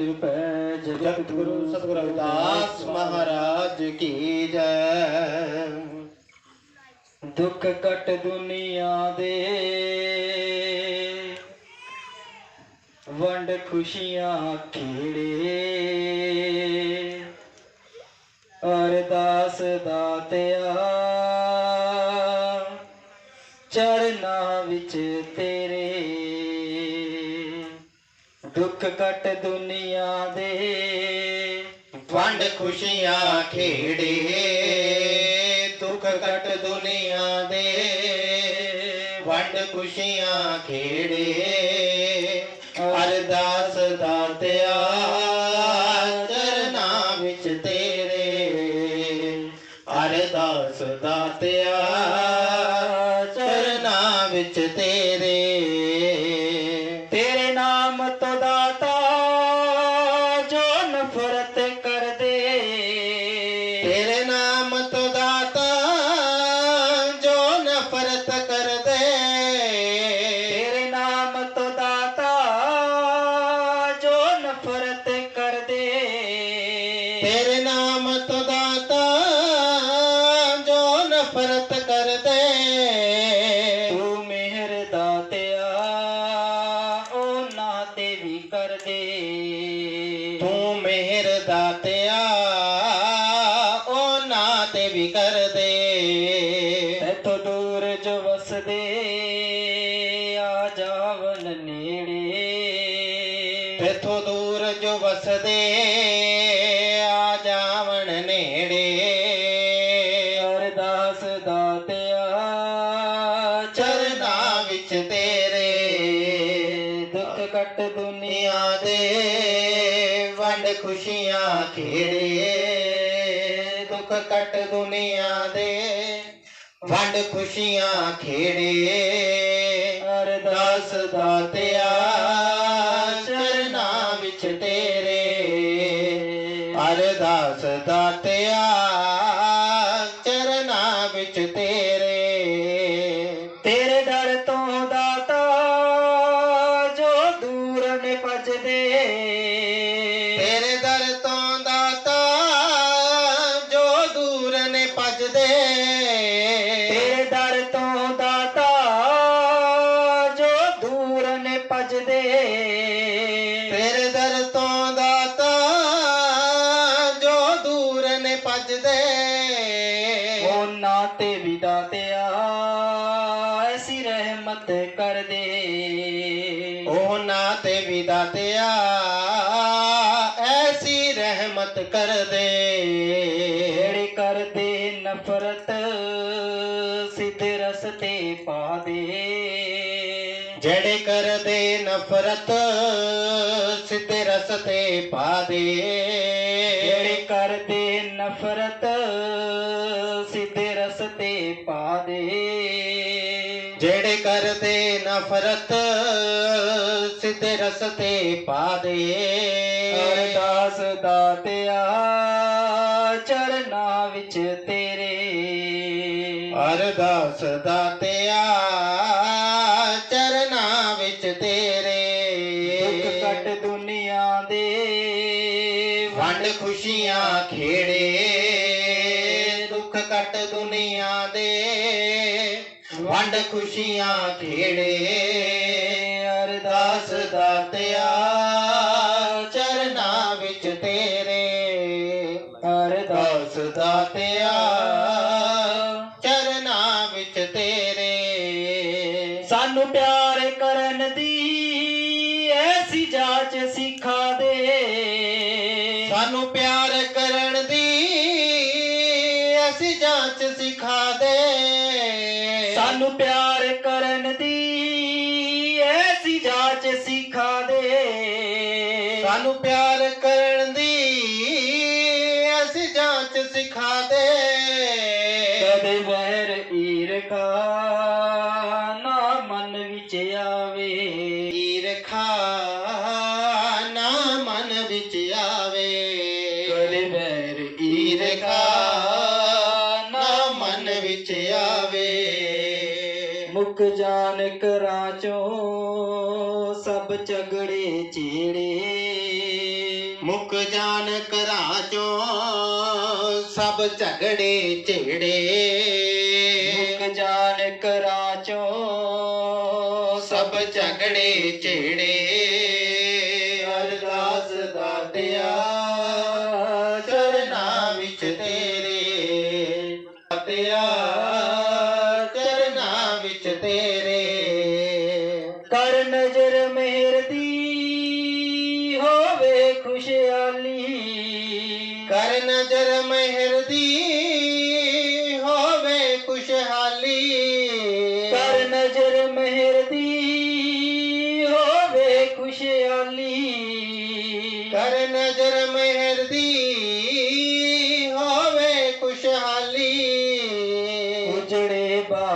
ਨਿਰਭੈ ਜਗਤ ਗੁਰੂ ਸਤਿਗੁਰੂ ਰਵਿਦਾਸ ਮਹਾਰਾਜ ਕੀ ਜੈ। ਦੁੱਖ ਕਟ ਦੁਨੀਆ ਦੇ। ਵੰਡ ਖੁਸ਼ੀਆਂ ਖੇੜੇ। ਅਰਦਾਸ ਦਾਤਿਆ। ਚਰਨਾ ਵਿੱਚ ਤੇਰੇ। ਦੁੱਖ ਕਟ ਦੁਨੀਆ ਦੇ। ਵੰਡ ਖੁਸ਼ੀਆਂ ਖੇੜੇ। ਦੁੱਖ ਕਟ ਦੁਨੀਆ ਦੇ। ਵੰਡ ਖੁਸ਼ੀਆਂ ਖੇੜੇ। ਅਰਦਾਸ ਦਾਤਿਆ ਚਰਨਾ ਵਿੱਚ ਤੇਰੇ। ਅਰਦਾਸ ਦਾਤਿਆ ਚਰਨਾ ਵਿੱਚ ਤੇਰੇ। ਤੇਰੇ ਨਾਮ ਤੋਂ ਦਾਤਾ ਜੋ ਨਫ਼ਰਤ ਕਰਦੇ, ਤੂੰ ਮਿਹਰ ਦਾਤਿਆ ਉਹਨਾਂ ਤੇ ਵੀ ਕਰਦੇ। ਤੂੰ ਮਿਹਰ ਦਾਤਿਆ ਉਹਨਾਂ ਤੇ ਵੀ ਕਰਦੇ। ਇੱਥੋਂ ਦੂਰ ਜੋ ਵਸਦੇ, ਆ ਜਾਵਨ ਨੇੜੇ। ਇਥੋਂ ਦੂਰ ਜੋ ਵਸਦੇ ਖੁਸ਼ੀਆਂ ਖੇੜੇ ਦੁੱਖ ਕੱਟ ਦੁਨੀਆ ਦੇ। ਵੰਡ ਖੁਸ਼ੀਆਂ ਖੇੜੇ ਅਰਦਾਸ ਦਾਤਿਆ ਨੇ ਭਜਦੇ ਤੇਰੇ ਦਰ ਤੋਂ ਦਾਤਾ ਜੋ ਦੂਰ ਨੇ ਭਜਦੇ। ਉਹਨਾਂ ਤੇ ਵੀ ਦਾਤਿਆ ਐਸੀ ਰਹਿਮਤ ਕਰ ਦੇ ਉਹਨਾਂ ਤੇ ਵੀ ਦਾਤਿਆ ਐਸੀ ਰਹਿਮਤ ਕਰ ਦੇ ਜਿਹੜੇ ਕਰਦੇ ਨਫ਼ਰਤ ਸਿੱਧੇ ਰਸਤੇ ਪਾ ਦੇ। ਜਿਹੜੇ ਕਰਦੇ ਨਫ਼ਰਤ ਸਿੱਧੇ ਰਸਤੇ ਪਾ ਦੇ। ਜਿਹੜੇ ਕਰਦੇ ਨਫ਼ਰਤ ਸਿੱਧੇ ਰਸਤੇ ਪਾ ਦੇ। ਜਿਹੜੇ ਕਰਦੇ ਨਫ਼ਰਤ ਸਿੱਧੇ ਰਸਤੇ ਪਾ ਦੇ। ਅਰਦਾਸ ਦਾਤਿਆ ਚਰਨਾ ਵਿੱਚ ਤੇਰੇ। ਅਰਦਾਸ ਦਾਤਿਆ ਖੁਸ਼ੀਆਂ ਖੇੜੇ ਅਰਦਾਸ ਦਾਤਿਆ ਚਰਨਾ ਵਿੱਚ ਤੇਰੇ ਅਰਦਾਸ ਦਾਤਿਆ। ਸਾਨੂੰ ਪਿਆਰ ਕਰਨ ਦੀ ਅਸੀਂ ਜਾਂਚ ਸਿਖਾ ਦੇ ਕਦੇ ਵੈਰ ਈਰਖਾ ਨਾ ਮਨ ਵਿੱਚ ਆਵੇ। ਈਰਖਾ ਨਾ ਮਨ ਵਿੱਚ ਆਵੇ। ਕਦੇ ਵੈਰ ਈਰਖਾ ਨਾ ਮਨ ਵਿੱਚ ਆਵੇ। ਮੁੱਕ ਜਾਣ ਕਰਾਂ ਚੋਂ ਸਭ ਝਗੜੇ ਚੇੜੇ ਮੁੱਕ ਜਾਣ ਘਰਾਂ ਚੋਂ ਸਭ ਝਗੜੇ ਚੇੜੇ ਮੁੱਕ ਜਾਣ ਕਰਾਂ ਚੋਂ ਸਭ ਝਗੜੇ ਚੇੜੇ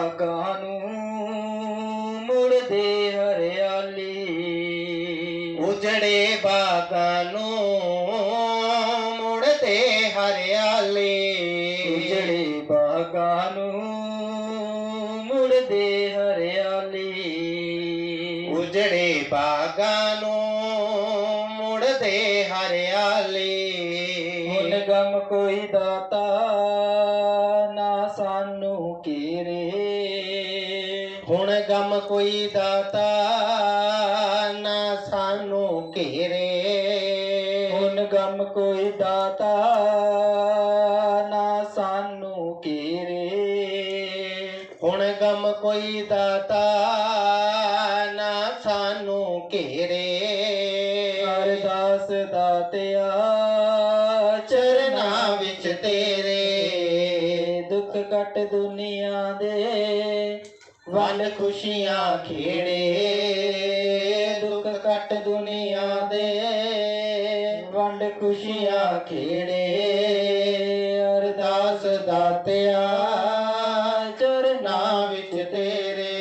ਬਾਗਾਂ ਨੂੰ ਮੁੜਦੇ ਹਰਿਆਲੀ। ਉਜੜੇ ਬਾਗਾਂ ਨੂੰ ਮੁੜਦੇ ਹਰਿਆਲੀ। ਉਜੜੇ ਬਾਗਾਂ ਨੂੰ ਮੁੜਦੇ ਹਰਿਆਲੀ। ਉਜੜੇ ਬਾਗਾਂ ਨੂੰ ਮੁੜਦੇ ਹਰਿਆਲੀ। ਹੁਣ ਗਮ ਕੋਈ ਦਾਤਾ ਨਾ ਸਾਨੂੰ ਕੀਰੇ ਹੁਣ ਕੋਈ ਦਾਤਾ ਨਾ ਸਾਨੂੰ ਘੇਰੇ। ਹੁਣ ਗਮ ਕੋਈ ਦਾਤਾ ਨਾ ਸਾਨੂੰ ਘੇਰੇ। ਹੁਣ ਗਮ ਕੋਈ ਦਾਤਾ ਨਾ ਸਾਨੂੰ ਘੇਰੇ। ਅਰਦਾਸ ਦਾਤਿਆ ਚਰਨਾਂ ਵਿੱਚ ਤੇਰੇ। ਦੁੱਖ ਕੱਟ ਦੁਨੀਆ ਦੇ। ਵਨ ਖੁਸ਼ੀਆਂ ਖੇੜੇ, ਦੁੱਖ ਕੱਟ ਦੁਨੀਆ ਦੇ। ਵੰਡ ਖੁਸ਼ੀਆਂ ਖੇੜੇ, ਅਰਦਾਸ ਦਾਤਿਆ, ਚਰਨਾਂ ਵਿੱਚ ਤੇਰੇ।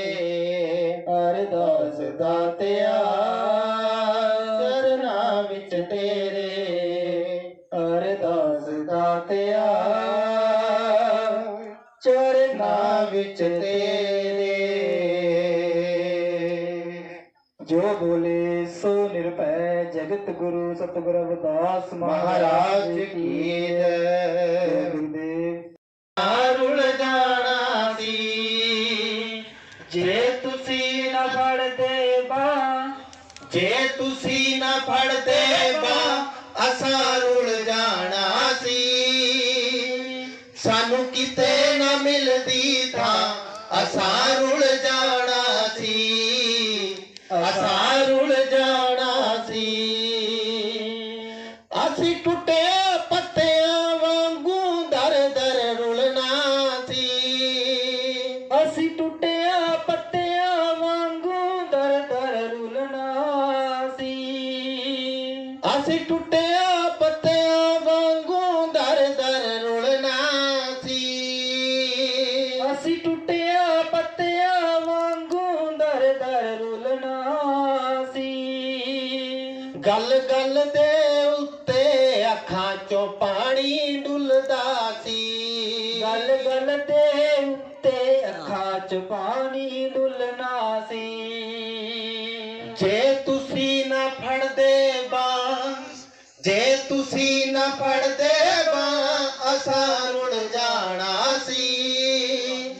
ਅਰਦਾਸ ਦਾਤਿਆ, ਚਰਨਾਂ ਵਿੱਚ ਤੇਰੇ। ਅਰਦਾਸ ਦਾਤਿਆ, ਚਰਨਾਂ ਵਿੱਚ ਤੇਰੇ। ਨਿਰਭੈ ਜਗਤ ਗੁਰੂ ਸਤਿਗੁਰ ਰਵਿਦਾਸ ਮਹਾਰਾਜ ਕੀ ਜੈ। ਗੁਰਦੇਵ ਅਰੁਣ ਜਾਣਾ ਸੀ। ਜੇ ਤੁਸੀਂ ਨਾ ਫੜਦੇ ਬਾ ਜੇ ਤੁਸੀਂ ਨਾ ਫੜਦੇ ਬਾ ਅਸਾਂ ਰੁੜ ਜਾਣਾ ਸੀ। ਸਾਨੂੰ ਕਿਤੇ ਨਾ ਮਿਲਦੀ ਥਾਂ ਅਸਾਂ ਜਾਣਾ ਅਸੀਂ ਟੁੱਟਿਆ ਪੱਤਿਆਂ ਵਾਂਗੂ ਦਰ ਦਰ ਰੁਲਣਾ ਸੀ। ਅਸੀਂ ਟੁੱਟਿਆ ਪੱਤਿਆਂ ਵਾਂਗੂ ਦਰ ਦਰ ਰੁਲਣਾ ਸੀ। ਗੱਲ ਗੱਲ ਦੇ ਉੱਤੇ ਅੱਖਾਂ ਚੋਂ ਪਾਣੀ ਡੁੱਲਦਾ ਸੀ। ਗੱਲ ਗੱਲ ਦੇ ਉੱਤੇ ਅੱਖਾਂ 'ਚ ਪਾਣੀ ਡੁੱਲਣਾ ਸੀ। ਜੇ ਤੁਸੀਂ ਨਾ ਫੜਦੇ ਤੁਸੀਂ ਨਾ ਫੜਦੇ ਬਾਂ ਅਸਾਂ ਰੁੜ ਜਾਣਾ ਸੀ।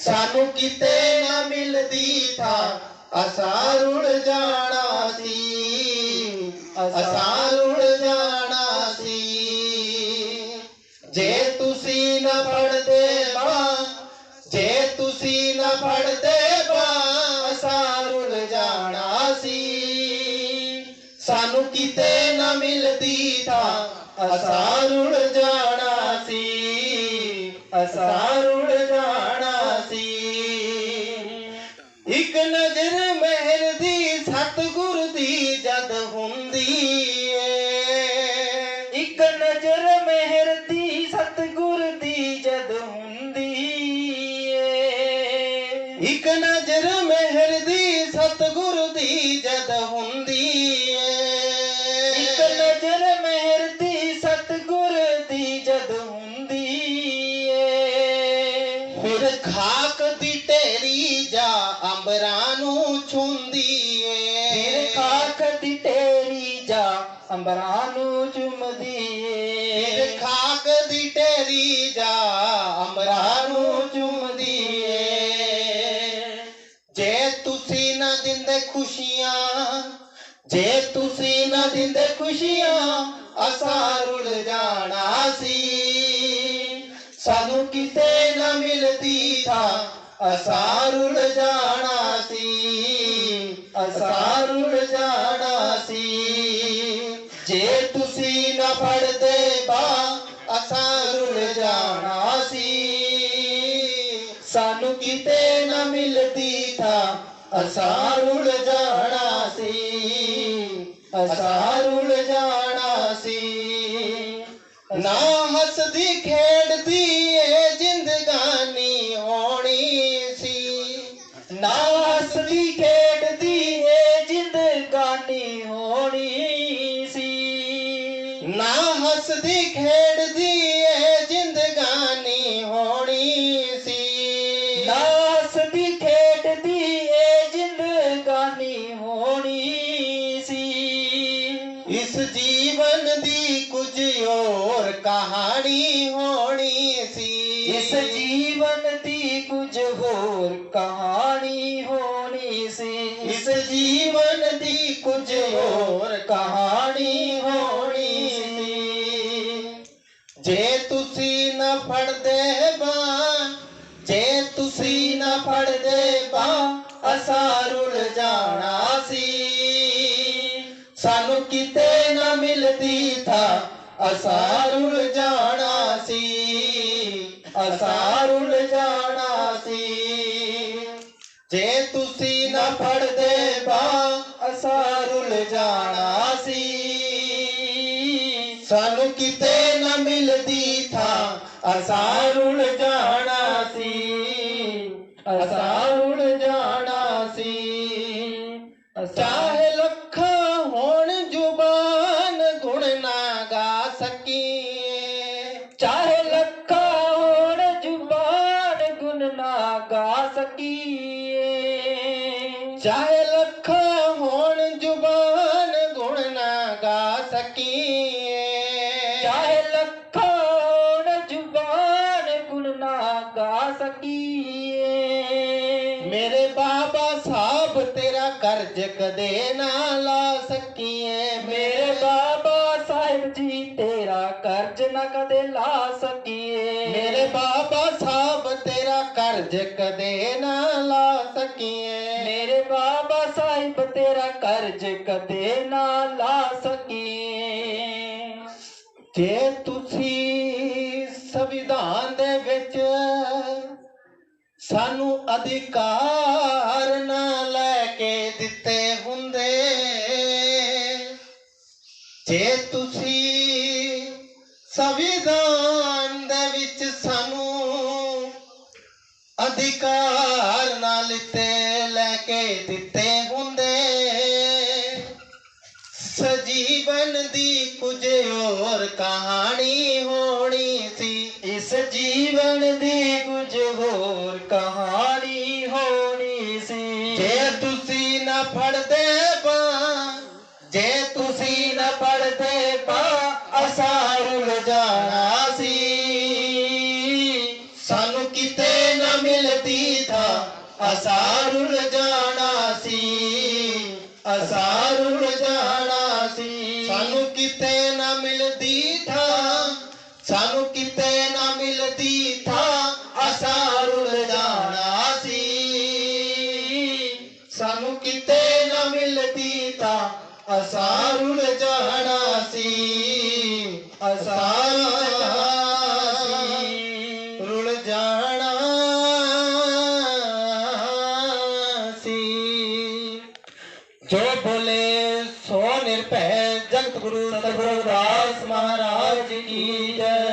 ਸਾਨੂੰ ਕਿਤੇ ਨਾ ਮਿਲਦੀ ਥਾ, ਅਸਾਂ ਰੁੜ ਜਾਣਾ ਸੀ। ਅਸਾਂ ਰੁੜ ਜਾਣਾ ਸੀ। ਜੇ ਤੁਸੀਂ ਨਾ ਫੜਦੇ ਬਾਂ ਜੇ ਤੁਸੀਂ ਨਾ ਫੜਦੇ ਸਾਨੂੰ ਕਿਤੇ ਨਾ ਮਿਲਦੀ ਤਾਂ ਅਸਾਂ ਰੁੜ ਜਾਣਾ ਸੀ, ਅਸਾਂ ਰੁੜ ਜਾਣਾ ਸੀ। ਇੱਕ ਨਜ਼ਰ ਮਹਿਰ ਦੀ ਸਤਿਗੁਰ ਦੀ ਜਦ ਹੁੰਦੀ ਏ, ਇੱਕ ਨਜ਼ਰ ਮਿਹਰ ਦੀ ਸਤਿਗੁਰ ਦੀ ਜਦ ਹੁੰਦੀ ਏ। ਇੱਕ ਨਜ਼ਰ ਮਹਿਰ ਦੀ ਸਤਿਗੁਰ ਦੀ ਜਦ ਹੁੰਦੀ ਅੰਬਰਾਂ ਨੂੰ ਖਾਕ ਦੀ ਚੁੰਮਦੀ ਏ। ਖਾਕ ਦੀ ਢੇਰੀ ਜਾ ਅੰਬਰਾਂ ਨੂੰ ਚੁੰਮਦੀ ਏ। ਜੇ ਤੁਸੀਂ ਨਾ ਦਿੰਦੇ ਖੁਸ਼ੀਆਂ, ਜੇ ਤੁਸੀਂ ਨਾ ਦਿੰਦੇ ਖੁਸ਼ੀਆਂ, ਅਸਾਂ ਰੁਲ ਜਾਣਾ ਸੀ। ਸਾਨੂੰ ਕਿਤੇ ਨਾ ਮਿਲਦੀ ਥਾਂ, ਅਸਾਂ ਰੁਲ ਜਾਣਾ ਸੀ। ਅਸਾਂ ਰੁਲ ਜਾਣਾ ਜੇ ਤੁਸੀਂ ਨਾ ਪੜਦੇ ਬਾ, ਅਸਾਂ ਰੁਲ ਜਾਣਾ ਸੀ। ਸਾਨੂੰ ਕਿਤੇ ਨਾ ਮਿਲਦੀ ਥਾਂ, ਅਸਾਂ ਰੁਲ ਜਾਣਾ ਸੀ। ਅਸਾਂ ਰੁਲ ਜਾਣਾ ਸੀ। ਨਾ ਹੱਸਦੀ, ਖੇਡਦੀ ਹੱਸਦੀ ਖੇਡਦੀ ਏ ਜ਼ਿੰਦਗਾਨੀ ਹੋਣੀ ਸੀ। ਨਾ ਹੱਸਦੀ ਖੇਡਦੀ ਏ ਜ਼ਿੰਦਗਾਨੀ ਹੋਣੀ ਸੀ। ਇਸ ਜੀਵਨ ਦੀ ਕੁਝ ਹੋਰ ਕਹਾਣੀ ਹੋਣੀ ਸੀ। ਇਸ ਜੀਵਨ ਦੀ ਕੁਝ ਹੋਰ ਕਹਾਣੀ ਹੋਣੀ ਸੀ। ਇਸ ਜੀਵਨ ਦੀ ਕੁਝ ਹੋਰ ਕਹਾਣੀ ਹੋਣੀ ਫੜਦੇ ਬਾਂ ਜੇ ਤੁਸੀਂ ਨਾ ਫੜਦੇ ਬਾਂ ਅਸਾਂ ਰੁਲ ਜਾਣਾ ਸੀ। ਸਾਨੂੰ ਕਿਤੇ ਨਾ ਮਿਲਦੀ ਥਾਂ, ਅਸਾਂ ਰੁਲ ਜਾਣਾ ਸੀ। ਅਸਾਂ ਰੁਲ ਜਾਣਾ ਸੀ। ਜੇ ਤੁਸੀਂ ਨਾ ਫੜਦੇ ਬਾਂ ਅਸਾਂ ਰੁਲ ਜਾਣਾ ਅਸਾਂ ਰੁਲ ਜਾਣਾ ਸੀ ਅਸਾਂ ਰੁਲ ਜਾਣਾ ਸੀ। ਚਾਹੇ ਲੱਖਾਂ ਹੋਣ ਜ਼ੁਬਾਨ ਗੁਣ ਨਾ ਗਾ ਸਕੀਏ, ਚਾਹੇ ਲੱਖਾਂ ਹੋਣ ਜ਼ੁਬਾਨ ਗੁਣ ਨਾ ਗਾ ਸਕੀਏ, ਚਾਹੇ ਲੱਖਾਂ ਕਦੇ ਨਾ ਲਾ ਸਕੀਏ ਮੇਰੇ ਬਾਬਾ ਸਾਹਿਬ ਜੀ ਤੇਰਾ ਕਰਜ਼ ਨਾ ਕਦੇ ਲਾ ਸਕੀਏ। ਮੇਰੇ ਬਾਬਾ ਸਾਹਿਬ ਤੇਰਾ ਕਰਜ਼ ਕਦੇ ਨਾ ਲਾ ਸਕੀਏ। ਮੇਰੇ ਬਾਬਾ ਸਾਹਿਬ ਤੇਰਾ ਕਰਜ਼ ਕਦੇ ਨਾ ਲਾ ਸਕੀਏ। ਜੇ ਤੁਸੀਂ ਸੰਵਿਧਾਨ ਦੇ ਵਿੱਚ ਸਾਨੂੰ ਅਧਿਕਾਰ ਨਾ ਲੈ ਕੇ ਦਿੱਤੇ ਹੁੰਦੇ। ਜੇ ਤੁਸੀਂ ਸੰਵਿਧਾਨ ਦੇ ਵਿੱਚ ਸਾਨੂੰ ਅਧਿਕਾਰ ਨਾ ਲਿੱਤੇ, ਲੈ ਕੇ ਦਿੱਤੇ ਹੁੰਦੇ, ਸਜੀਵਨ ਦੀ ਕੁਝ ਹੋਰ ਕਹਾਣੀ ਹੋਣੀ ਸੀ। ਇਸ ਜੀਵਨ ਦੀ ਕਹਾਣੀ ਹੋਣੀ ਸੀ। ਜੇ ਤੁਸੀਂ ਨਾ ਫੜਦੇ ਪਾ, ਜੇ ਤੁਸੀਂ ਨਾ ਫੜਦੇ ਪਾ, ਅਸਾਂ ਰੁਲ ਜਾਣਾ ਸੀ। ਸਾਨੂੰ ਕਿਤੇ ਨਾ ਮਿਲਦੀ ਥਾਂ, ਅਸਾਂ ਸਾਨੂੰ ਕਿਤੇ ਨਾ ਮਿਲਦੀ ਤਾਂ ਅਸਾਂ ਰੁਲ ਜਾਣਾ ਸੀ। ਅਸਾਂ ਰੁਲ ਜਾਣਾ ਸੀ। ਜੋ ਬੋਲੇ ਸੋ ਨਿਰਭੈ ਜਗਤ ਗੁਰੂ ਸਤਿਗੁਰੂ ਦਾਸ ਮਹਾਰਾਜ ਕੀ ਜੈ।